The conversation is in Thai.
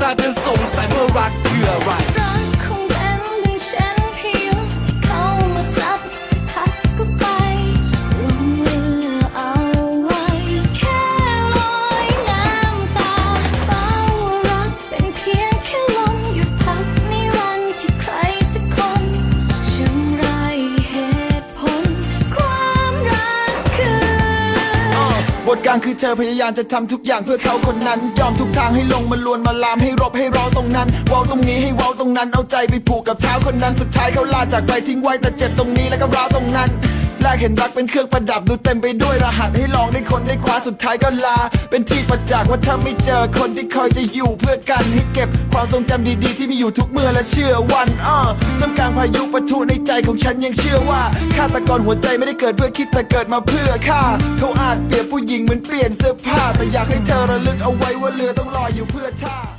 ตาเดินสงสายเมื่อรัก บทกลางคือเธอพยายามจะทำทุกอย่างเพื่อเขาคนนั้น ยอมทุกทางให้ลงมาลวนมาลามให้รบให้เราตรงนั้นเว้าตรงนี้ให้เว้าตรงนั้นเอาใจไปผูกกับเท้าคนนั้นสุดท้ายเขาลาจากไปทิ้งไว้แต่เจ็บตรงนี้แล้วก็ร้าวตรงนั้น แรกเห็นรักเป็นเครื่องประดับดูเต็มไปด้วยรหัสให้ลองได้คนได้คว้าสุดท้ายก็ลา เป็นที่ประจักษ์ว่าถ้าไม่เจอคนที่คอยจะอยู่เพื่อกันให้เก็บความทรงจำดีๆ ที่มีอยู่ทุกเมื่อและเชื่อวันอ้อท่ามกลางพายุปะทุในใจของฉันยังเชื่อว่าฆาตกรหัวใจไม่ได้เกิดเพื่อคิดแต่เกิดมาเพื่อฆ่าเขาอาจเปรียบผู้หญิงเหมือนเปลี่ยนเสื้อผ้าแต่อยากให้เธอระลึกเอาไว้ว่าเรือต้องลอยอยู่เพื่อท่า